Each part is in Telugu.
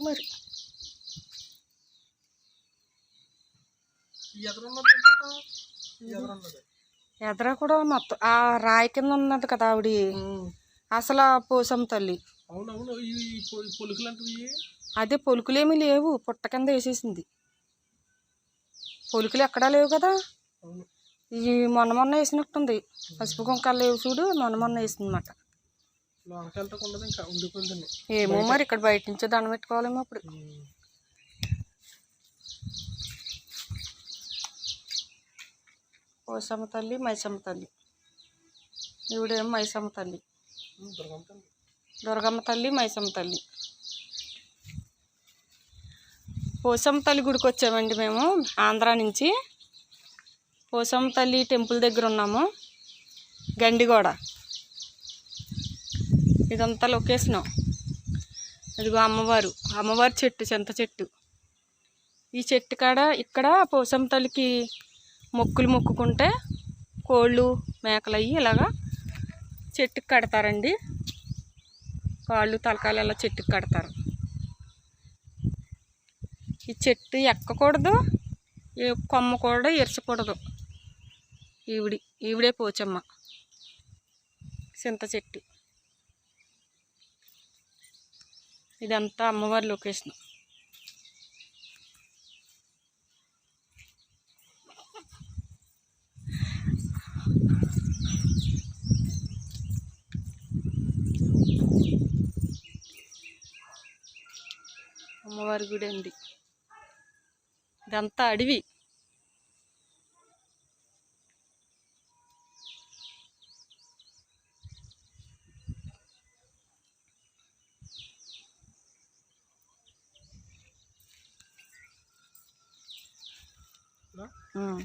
మరి. ఎదర కూడా మొత్తం ఆ రాయి కింద ఉన్నది కదా ఆవిడ. అసలు ఆ పోసమ్మ తల్లి. అదే పొలుకులేమీ లేవు పుట్ట కింద వేసేసింది. పొలుకులు ఎక్కడా లేవు కదా? ఈ మొన్న మొన్న వేసినట్టుంది. పసుపు కుంకాలు లేవు చూడు మొన్న మొన్న వేసిందన్నమాట. ఇంకా ఏమో మరి ఇక్కడ బయట నుంచే దండం పెట్టుకోవాలేమో అప్పుడు. పోసమ్మ తల్లి మైసమ్మ తల్లి. ఈవిడేమో మైసమ్మ తల్లి. దుర్గమ్మ తల్లి. మైసమ్మ తల్లి పోసమ్మ తల్లి. గుడికి వచ్చామండి మేము ఆంధ్ర నుంచి. పోసమ్మ తల్లి టెంపుల్ దగ్గర ఉన్నాము గండిగోడ. ఇదంతా లొకేషను. ఇదిగో అమ్మవారు. అమ్మవారి చెట్టు చింత చెట్టు. ఈ చెట్టు కాడ ఇక్కడ పోసం తల్లికి మొక్కులు మొక్కుకుంటే కోళ్ళు మేకలు అయ్యి ఇలాగా చెట్టుకి కడతారండి. కాళ్ళు తలకాయలు అలా చెట్టుకి కడతారు. ఈ చెట్టు ఎక్కకూడదు ఈ కొమ్మ కూడా ఇరచకూడదు ఈవిడి ఈవిడే పోచమ్మ. చింత చెట్టు. ఇదంతా అమ్మవారి లొకేషన్. అమ్మవారి గుడి అండి. ఇదంతా అడవి. ఉం.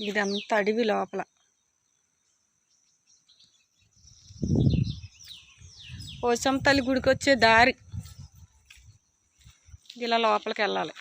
ఇదంతా అడవి లోపల. పోచమ్మ తల్లి గుడికి వచ్చే దారి. ఇలా లోపలికి వెళ్ళాలి.